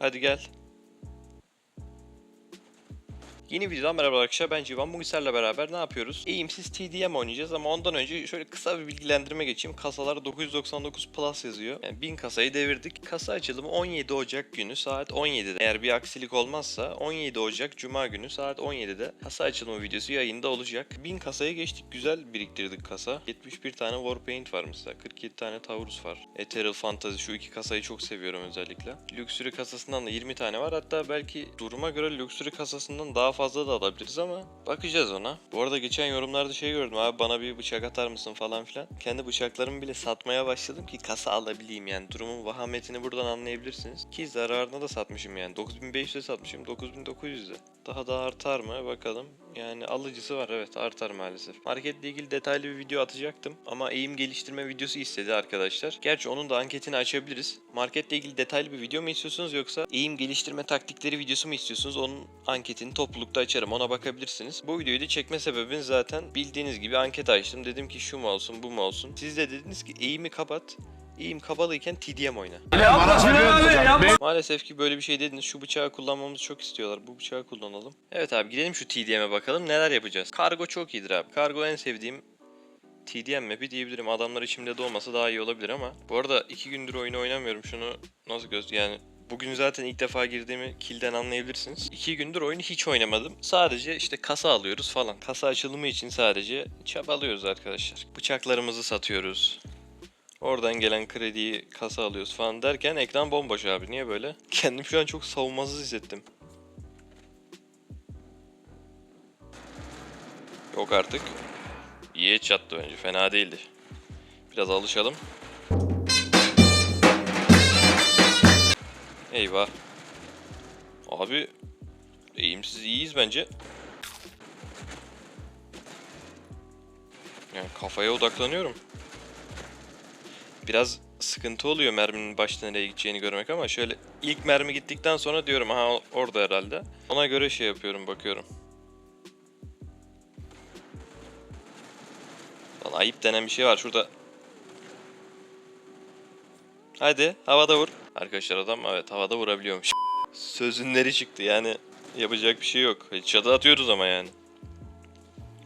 Hadi gel. Yeni videodan merhaba arkadaşlar ben Civan bugün sizlerle beraber ne yapıyoruz? Eğimsiz TDM oynayacağız ama ondan önce şöyle kısa bir bilgilendirme geçeyim. Kasalar 999 Plus yazıyor. Yani 1000 kasayı devirdik. Kasa açılımı 17 Ocak günü saat 17'de. Eğer bir aksilik olmazsa 17 Ocak Cuma günü saat 17'de kasa açılımı videosu yayında olacak. 1000 kasayı geçtik. Güzel biriktirdik kasa. 71 tane Warpaint var mesela. 47 tane Taurus var. Ethereal Fantasy şu iki kasayı çok seviyorum özellikle. Luxury kasasından da 20 tane var. Hatta belki duruma göre Luxury kasasından daha fazla da alabiliriz ama bakacağız ona. Bu arada geçen yorumlarda şey gördüm abi bana bir bıçak atar mısın falan filan. Kendi bıçaklarımı bile satmaya başladım ki kasa alabileyim yani. Durumun vahametini buradan anlayabilirsiniz. Ki zararına da satmışım yani. 9500'e satmışım 9900'e. Daha da artar mı bakalım. Yani alıcısı var evet artar maalesef. Marketle ilgili detaylı bir video atacaktım ama eğim geliştirme videosu istedi arkadaşlar. Gerçi onun da anketini açabiliriz. Marketle ilgili detaylı bir video mu istiyorsunuz yoksa eğim geliştirme taktikleri videosu mu istiyorsunuz? Onun anketini toplulukta açarım ona bakabilirsiniz. Bu videoyu da çekme sebebim zaten bildiğiniz gibi anket açtım. Dedim ki şu mu olsun bu mu olsun. Siz de dediniz ki eğimi kapat. Eğim kapalıyken TDM oyna. Maalesef ki böyle bir şey dediniz. Şu bıçağı kullanmamızı çok istiyorlar. Bu bıçağı kullanalım. Evet abi gidelim şu TDM'e bakalım neler yapacağız. Kargo çok iyidir abi. Kargo en sevdiğim TDM map'i diyebilirim. Adamlar içimde de olmasa daha iyi olabilir ama. Bu arada iki gündür oyunu oynamıyorum. Şunu nasıl göz... Yani Bugün zaten ilk defa girdiğimi kilden anlayabilirsiniz. İki gündür oyunu hiç oynamadım. Sadece işte kasa alıyoruz falan. Kasa açılımı için sadece çabalıyoruz arkadaşlar. Bıçaklarımızı satıyoruz. Oradan gelen krediyi kasa alıyoruz falan derken ekran bomboş abi. Niye böyle? Kendimi şu an çok savunmasız hissettim. Yok artık. İyi çattı bence. Fena değildi. Biraz alışalım. Eyvah. Abi eğimsiz iyiyiz bence. Yani kafaya odaklanıyorum. Biraz sıkıntı oluyor merminin başta nereye gideceğini görmek ama şöyle ilk mermi gittikten sonra diyorum ha orada herhalde. Ona göre şey yapıyorum bakıyorum. Lan ayıp denen bir şey var şurada. Hadi havada vur. Arkadaşlar adam evet havada vurabiliyormuş. Sözünleri çıktı yani yapacak bir şey yok. Çatı atıyoruz ama yani.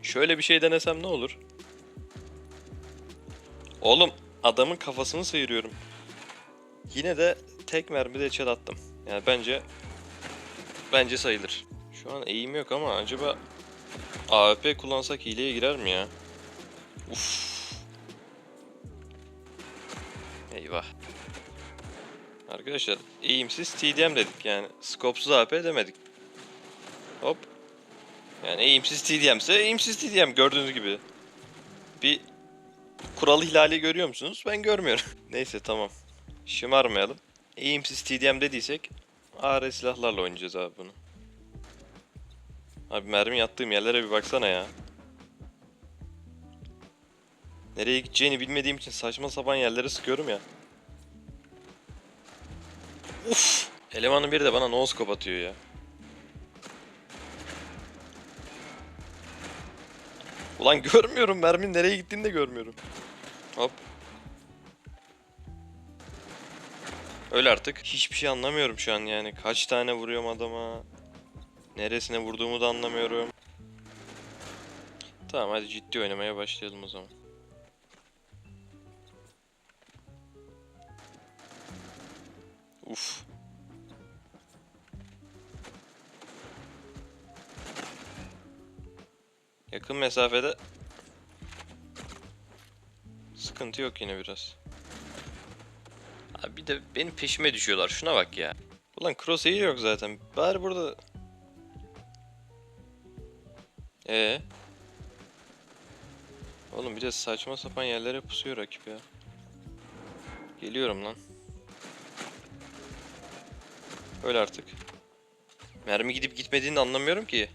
Şöyle bir şey denesem ne olur? Oğlum adamın kafasını sıyırıyorum. Yine de tek mermide çat attım. Yani bence bence sayılır. Şu an eğim yok ama acaba AWP kullansak hileye girer mi ya? Uf. Eyvah. Arkadaşlar eğimsiz TDM dedik yani. Skopsuz AP demedik. Hop. Yani eğimsiz TDM ise eğimsiz TDM gördüğünüz gibi. Bir kural ihlali görüyor musunuz? Ben görmüyorum. Neyse tamam. Şımarmayalım. Eğimsiz TDM dediysek AR silahlarla oynayacağız abi bunu. Abi mermi yattığım yerlere bir baksana ya. Nereye gideceğini bilmediğim için saçma sapan yerlere sıkıyorum ya. Uf! Elemanın biri de bana no scope atıyor ya. Ulan görmüyorum merminin nereye gittiğini de görmüyorum. Hop. Öyle artık. Hiçbir şey anlamıyorum şu an yani. Kaç tane vuruyorum adama. Neresine vurduğumu da anlamıyorum. Tamam hadi ciddi oynamaya başlayalım o zaman. Uf. Yakın mesafede sıkıntı yok yine biraz. Abi bir de benim peşime düşüyorlar. Şuna bak ya. Ulan crosshair yok zaten. Bari burada ee. Oğlum bir de saçma sapan yerlere pusuyor rakip ya. Geliyorum lan. Öyle artık. Mermi gidip gitmediğini anlamıyorum ki.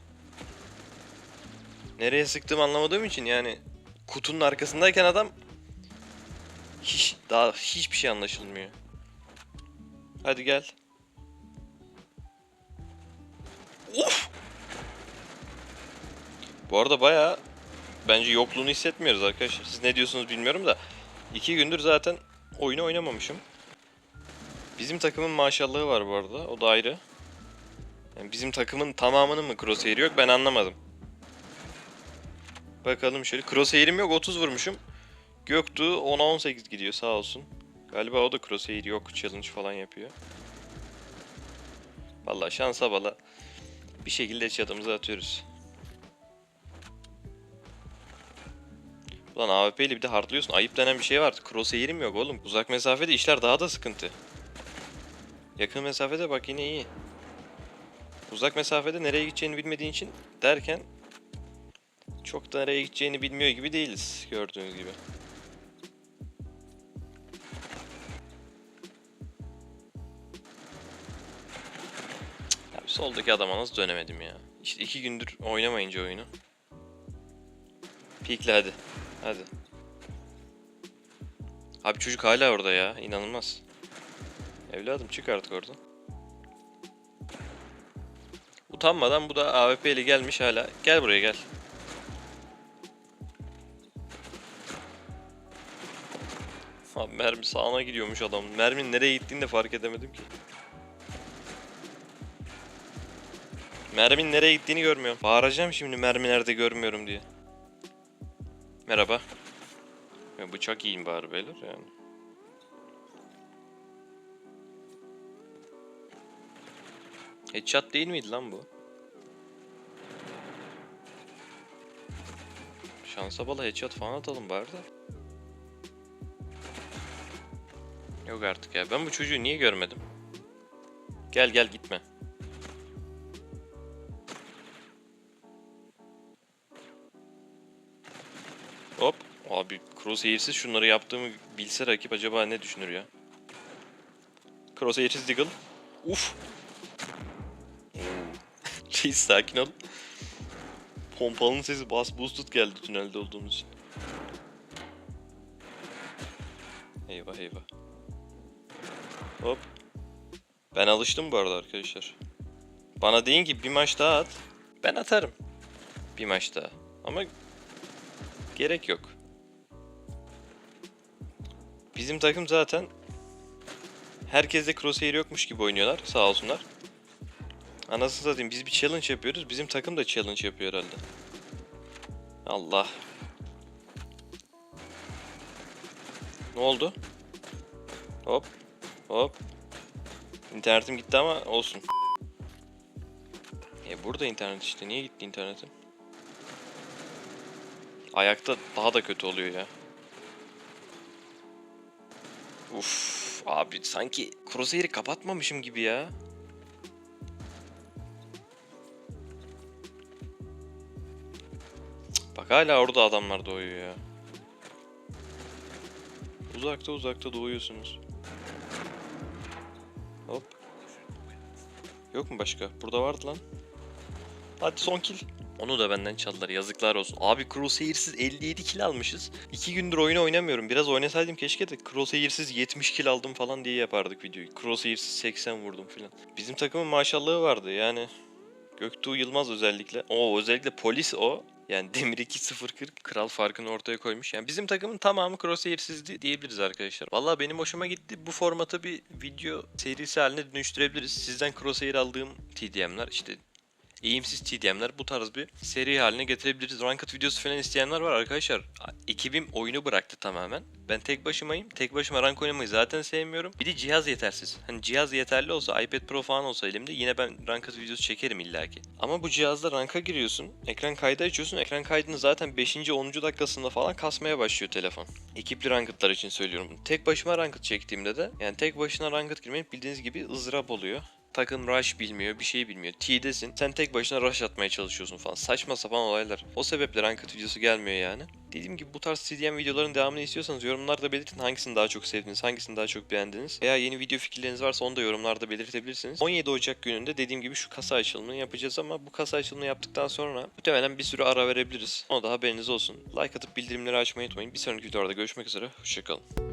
Nereye sıktığımı anlamadığım için yani kutunun arkasındayken adam hiç daha hiçbir şey anlaşılmıyor. Hadi gel. Of! Bu arada bayağı bence yokluğunu hissetmiyoruz arkadaşlar. Siz ne diyorsunuz bilmiyorum da iki gündür zaten oyunu oynamamışım. Bizim takımın maşallahı var bu arada. O da ayrı. Yani bizim takımın tamamının mı crosshair yok ben anlamadım. Bakalım şöyle. Crosshair'im yok 30 vurmuşum. Göktuğ 10'a 18 gidiyor sağ olsun. Galiba o da crosshair yok. Challenge falan yapıyor. Vallahi şansa bala. Bir şekilde çatımıza atıyoruz. Ulan AWP ile bir de hardlıyorsun. Ayıp denen bir şey var. Crosshair'im yok oğlum. Uzak mesafede işler daha da sıkıntı. Yakın mesafede bak yine iyi. Uzak mesafede nereye gideceğini bilmediğin için derken çok da nereye gideceğini bilmiyor gibi değiliz gördüğünüz gibi. Abi soldaki adama nasıl dönemedim ya. İşte iki gündür oynamayınca oyunu. Pikle hadi. Hadi. Abi çocuk hala orada ya. inanılmaz. Evladım çık artık oradan. Utanmadan bu da AWP gelmiş hala. Gel buraya gel. Abi mermi sağına gidiyormuş adam. Merminin nereye gittiğini de fark edemedim ki. Merminin nereye gittiğini görmüyorum. Bağıracağım şimdi mermi nerede görmüyorum diye. Merhaba. Ya bıçak yiyin bari beyler yani. Headshot değil miydi lan bu? Şansa bala headshot falan atalım bari de. Yok artık ya. Ben bu çocuğu niye görmedim? Gel gel gitme. Hop. Abi crosshair'siz şunları yaptığımı bilse rakip acaba ne düşünür ya? Crosshair'siz Deagle. Uf. Reis sakin ol. Pompalının sesi bas boosted geldi tünelde olduğumuz için. Eyvah eyvah. Hop. Ben alıştım bu arada arkadaşlar. Bana deyin ki bir maç daha at. Ben atarım. Bir maç daha. Ama gerek yok. Bizim takım zaten herkeste crosshair yokmuş gibi oynuyorlar sağ olsunlar. Anasını satayım biz bir challenge yapıyoruz. Bizim takım da challenge yapıyor herhalde. Allah. Ne oldu? Hop. Hop. İnternetim gitti ama olsun. E burada internet işte. Niye gitti internetim? Ayakta daha da kötü oluyor ya. Uf abi sanki Crosshair'i kapatmamışım gibi ya. Bak hala orada adamlar doğuyor ya. Uzakta uzakta doğuyorsunuz. Hop. Yok mu başka? Burada vardı lan. Hadi son kill. Onu da benden çaldılar. Yazıklar olsun. Abi Crosshair'siz 57 kill almışız. 2 gündür oyunu oynamıyorum. Biraz oynasaydım keşke de Crosshair'siz 70 kill aldım falan diye yapardık videoyu. Crosshair'siz 80 vurdum falan. Bizim takımın maşallahı vardı yani. Göktuğ Yılmaz özellikle. O özellikle polis o. Yani Demir 2-0-40 kral farkını ortaya koymuş. Yani bizim takımın tamamı crosshair'sizdi diyebiliriz arkadaşlar. Vallahi benim hoşuma gitti. Bu formatı bir video serisi haline dönüştürebiliriz. Sizden crosshair aldığım TDM'ler işte eğimsiz TDM'ler bu tarz bir seri haline getirebiliriz. Ranked videosu falan isteyenler var arkadaşlar. Ekibim oyunu bıraktı tamamen. Ben tek başımayım. Tek başıma rank oynamayı zaten sevmiyorum. Bir de cihaz yetersiz. Hani cihaz yeterli olsa iPad Pro falan olsa elimde yine ben ranked videosu çekerim illaki. Ama bu cihazda ranka giriyorsun. Ekran kaydı açıyorsun. Ekran kaydını zaten 5. 10. dakikasında falan kasmaya başlıyor telefon. Ekipli rankedlar için söylüyorum. Tek başıma ranked çektiğimde de yani tek başına ranked girmek bildiğiniz gibi ızdırap oluyor. Takım rush bilmiyor, bir şey bilmiyor. T'desin. Sen tek başına rush atmaya çalışıyorsun falan. Saçma sapan olaylar. O sebeple ranked videosu gelmiyor yani. Dediğim gibi bu tarz CDM videoların devamını istiyorsanız yorumlarda belirtin hangisini daha çok sevdiniz, hangisini daha çok beğendiniz. Veya yeni video fikirleriniz varsa onu da yorumlarda belirtebilirsiniz. 17 Ocak gününde dediğim gibi şu kasa açılımını yapacağız ama bu kasa açılımını yaptıktan sonra muhtemelen bir sürü ara verebiliriz. Ona da haberiniz olsun. Like atıp bildirimleri açmayı unutmayın. Bir sonraki videolarda görüşmek üzere. Hoşçakalın.